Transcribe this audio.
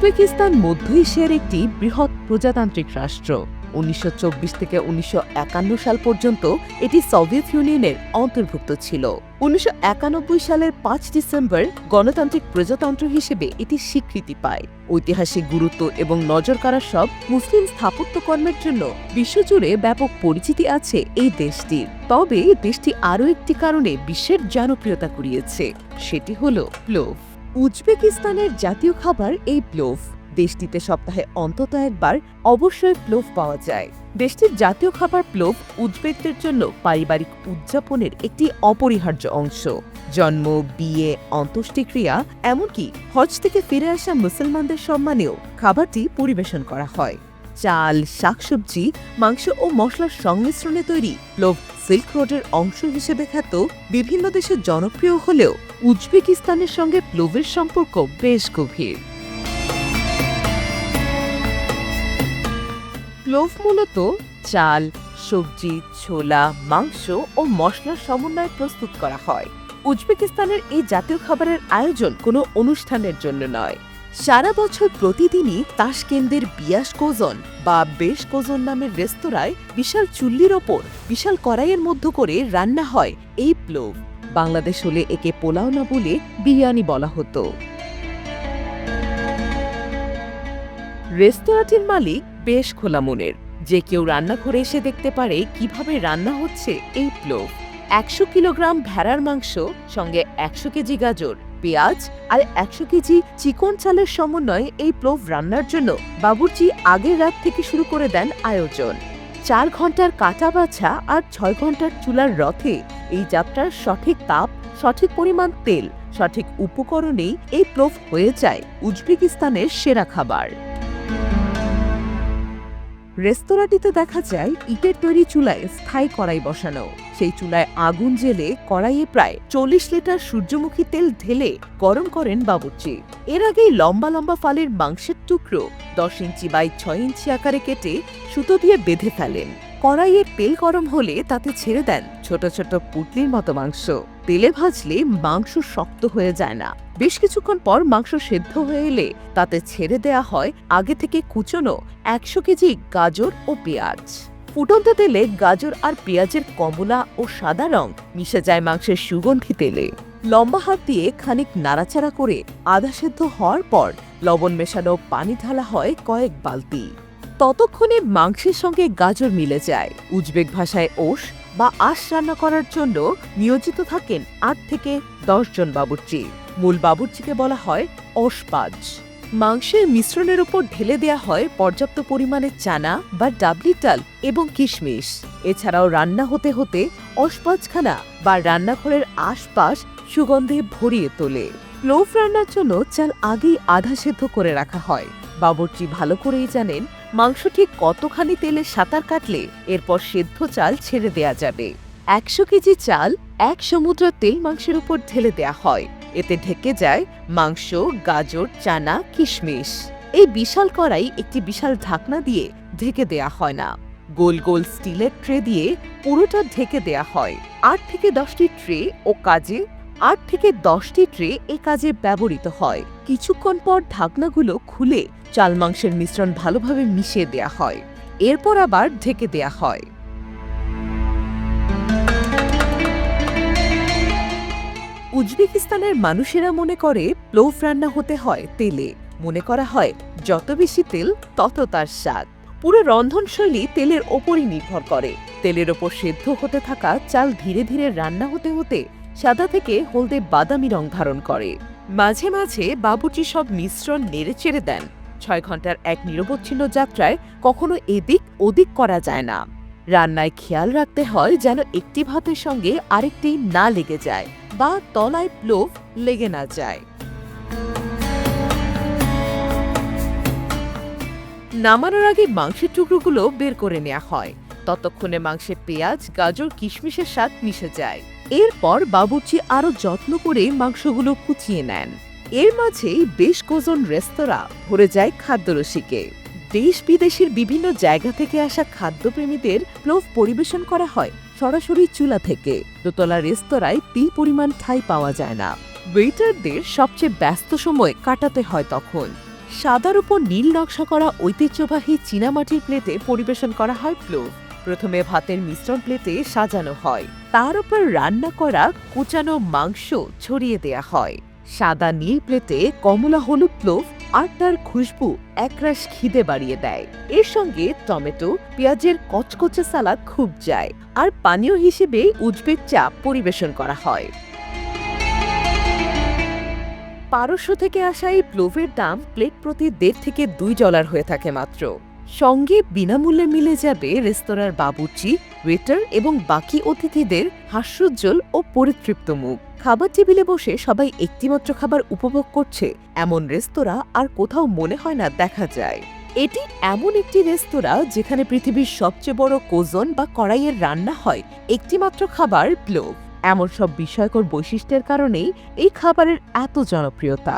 Uzbekistan মধ্য এশিয়ার একটি বৃহৎ প্রজাতান্ত্রিক রাষ্ট্র। উনিশশো চব্বিশ থেকে উনিশশো একান্ন সাল পর্যন্ত এটি সোভিয়েত ইউনিয়নের অন্তর্ভুক্ত ছিল। উনিশশো সালের পাঁচ ডিসেম্বর গণতান্ত্রিক প্রজাতন্ত্র হিসেবে এটি স্বীকৃতি পায়। ঐতিহাসিক গুরুত্ব এবং নজর নজরকাড়া সব মুসলিম স্থাপত্যকর্মের জন্য বিশ্বজুড়ে ব্যাপক পরিচিতি আছে এই দেশটির। তবে দেশটি আরও একটি কারণে বিশ্বের জনপ্রিয়তা কুড়িয়েছে, সেটি হল প্লোভ উজবেকিস্তানের জাতীয় খাবার এই প্লোভ দেশটিতে সপ্তাহে অন্তত একবার অবশ্যই প্লোভ পাওয়া যায়। দেশটির জাতীয় খাবার প্লোভ উজবেকদের জন্য পারিবারিক উদযাপনের একটি অপরিহার্য অংশ। জন্ম, বিয়ে, অন্ত্যেষ্টিক্রিয়া, এমনকি হজ থেকে ফিরে আসা মুসলমানদের সম্মানেও খাবারটি পরিবেশন করা হয়। চাল, শাকসবজি, মাংস ও মশলার সংমিশ্রণে তৈরি। প্লোভ সিল্ক রোডের অংশ হিসেবে খ্যাত, বিভিন্ন দেশে জনপ্রিয় হলেও উজবেকিস্তানের সঙ্গে প্লোভের সম্পর্ক বেশ গভীর। প্লোভ মূলত চাল, সবজি, ছোলা, মাংস ও মশলার সমন্বয়ে প্রস্তুত করা হয়। উজবেকিস্তানের এই জাতীয় খাবারের আয়োজন কোনো অনুষ্ঠানের জন্য নয়। সারা বছর প্রতিদিনই তাসকেন্দের বিয়াস কোজন বা বেশ কোজন নামের রেস্তোরাঁয় বিশাল চুল্লির ওপর বিশাল কড়াইয়ের মধ্য করে রান্না হয় এই প্লোভ বাংলাদেশ হলে একে পোলাও না বলে বিরিয়ানি বলা হতো। রেস্তোরাঁটির মালিক বেশ খোলা মনের। যে কেউ রান্নাঘরে এসে দেখতে পারে কীভাবে রান্না হচ্ছে এই প্লোভ একশো কিলোগ্রাম ভেড়ার মাংস, সঙ্গে একশো কেজি গাজর পেঁয়াজ আর একশো কেজি চিকন চালের সমন্বয়ে এই প্লোভ রান্নার জন্য বাবুর্চি আগের রাত থেকে শুরু করে দেন আয়োজন। চার ঘণ্টার কাটা বাছা আর ছয় ঘণ্টার চুলার রথে এই যাত্রার সঠিক তাপ, সঠিক পরিমাণ তেল, সঠিক উপকরণেই এই প্লোভ হয়ে যায় উজবেকিস্তানের সেরা খাবার। রেস্তোরাঁটিতে দেখা যায়, ইটের তৈরি চুলায় স্থায়ী কড়াই বসানো। সেই চুলায় আগুন জেলে কড়াইয়ে প্রায় চল্লিশ লিটার সূর্যমুখী তেল ঢেলে গরম করেন বাবুর্চি। এর আগেই লম্বা লম্বা ফালের মাংসের টুকরো দশ ইঞ্চি বাই ছয় ইঞ্চি আকারে কেটে সুতো দিয়ে বেঁধে ফেলেন। কড়াইয়ের তেল গরম হলে তাতে ছেড়ে দেন ছোট ছোট পুটলির মতো মাংস। তেলে ভাজলে মাংস শক্ত হয়ে যায় না। বেশ কিছুক্ষণ পর মাংস সেদ্ধ হয়ে এলে তাতে ছেড়ে দেয়া হয় আগে থেকে কুচনো একশো কেজি গাজর ও পেঁয়াজ। ফুটন্ত তেলে গাজর আর পেঁয়াজের কমলা ও সাদা রং মিশে যায় মাংসের সুগন্ধি তেলে। লম্বা হাত দিয়ে খানিক নাড়াচাড়া করে আধা সেদ্ধ হওয়ার পর লবণ মেশানো পানি ঢালা হয় কয়েক বালতি। ততক্ষণে মাংসের সঙ্গে গাজর মিলে যায়। উজবেক ভাষায় ওষ বা আশ রান্না করার জন্য নিয়োজিত থাকেন আট থেকে দশ জন বাবুর্চি। মূল বাবুর্চিকে বলা হয় ওষপাজ। মাংসের মিশ্রণের উপর ঢেলে দেয়া হয় পর্যাপ্ত পরিমাণে চানা বা ডাবলি টাল এবং কিশমিশ। এছাড়াও রান্না হতে হতে অসপাজখানা বা রান্নাঘরের আশপাশ সুগন্ধে ভরিয়ে তোলে। প্লোভ রান্নার জন্য চাল আগেই আধা সেদ্ধ করে রাখা হয়। বাবুর্চি ভালো করেই জানেন, মাংস ঠিক কতখানি তেলে সাঁতার কাটলে এরপর সেদ্ধ চাল ছেড়ে দেয়া যাবে। একশো কেজি চাল এক সমুদ্র তেল মাংসের উপর ঢেলে দেয়া হয়। এতে ঢেকে যায় মাংস, গাজর, চানা, কিশমিশ। এই বিশাল কড়াই একটি বিশাল ঢাকনা দিয়ে ঢেকে দেয়া হয় না। গোল গোল স্টিলের ট্রে দিয়ে পুরোটা ঢেকে দেয়া হয়। আট থেকে দশটি ট্রে ও কাজে আট থেকে দশটি ট্রে এ কাজে ব্যবহৃত হয়। কিছুক্ষণ পর ঢাকনাগুলো খুলে চাল মাংসের মিশ্রণ ভালোভাবে মিশিয়ে দেয়া হয়। এরপর আবার ঢেকে দেয়া হয়। উজবেকিস্তানের মানুষেরা মনে করে প্লোভ রান্না হতে হয় তেলে। মনে করা হয়, যত বেশি তেল, তত তার স্বাদ। পুরো রন্ধনশৈলী তেলের ওপরই নির্ভর করে। তেলের ওপর সেদ্ধ হতে থাকা চাল ধীরে ধীরে রান্না হতে হতে সাদা থেকে হলদে বাদামি রং ধারণ করে। মাঝে মাঝে বাবুর্চি সব মিশ্রণ নেড়ে চেড়ে দেন। ছয় ঘণ্টার এক নিরবচ্ছিন্ন যাত্রায় কখনো এদিক ওদিক করা যায় না। রান্নায় খেয়াল রাখতে হয় যেন একটি ভাতের সঙ্গে আরেকটি না লেগে যায় বা তলায় প্লোভ লেগে না যায়। নামানোর আগে মাংসের টুকরোগুলো বের করে নেওয়া হয়। ততক্ষণে মাংসে পেঁয়াজ, গাজর, কিশমিশের স্বাদ মিশে যায়। এরপর বাবুর্চি আরও যত্ন করে মাংসগুলো কুচিয়ে নেন। এর মাঝেই বেশ কজন রেস্তোরাঁ ভরে যায় খাদ্যরসিকে। দেশ বিদেশের বিভিন্ন জায়গা থেকে আসা খাদ্যপ্রেমীদের প্লোভ পরিবেশন করা হয় সরাসরি চুলা থেকে। দোতলা রেস্তোরাঁয় তিল পরিমাণ ঠাই পাওয়া যায় না। ওয়েটারদের সবচেয়ে ব্যস্ত সময় কাটাতে হয় তখন। সাদার উপর নীল নকশা করা ঐতিহ্যবাহী চীনামাটির প্লেটে পরিবেশন করা হয় প্লোভ প্রথমে ভাতের মিশ্রণ প্লেটে সাজানো হয়। তার উপর রান্না করা কুচানো মাংস ছড়িয়ে দেয়া হয়। সাদা নীল প্লেটে কমলা হলুদ প্লোভ আর তার খুশবু একরাশ খিদে বাড়িয়ে দেয়। এর সঙ্গে টমেটো, পেঁয়াজের কচকচে সালাদ খুব যায় আর পানীয় হিসেবে উজবেক চা পরিবেশন করা হয়। পারস্য থেকে আসা এই প্লোভের দাম প্লেট প্রতি দেড় থেকে দুই ডলার হয়ে থাকে মাত্র। সঙ্গে বিনামূল্যে মিলে যাবে রেস্তোরাঁর বাবুর্চি ওয়েটার এবং বাকি অতিথিদের হাস্যোজ্জ্বল ও পরিতৃপ্ত মুখ। খাবার টেবিলে বসে সবাই একটিমাত্র খাবার উপভোগ করছে। এমন রেস্তোরাঁ আর কোথাও মনে হয় না দেখা যায়। এটি এমন একটি রেস্তোরাঁ যেখানে পৃথিবীর সবচেয়ে বড় কোজন বা কড়াইয়ের রান্না হয়। একটিমাত্র খাবার প্লোভ এমন সব বিষয়কর বৈশিষ্ট্যের কারণেই এই খাবারের এত জনপ্রিয়তা।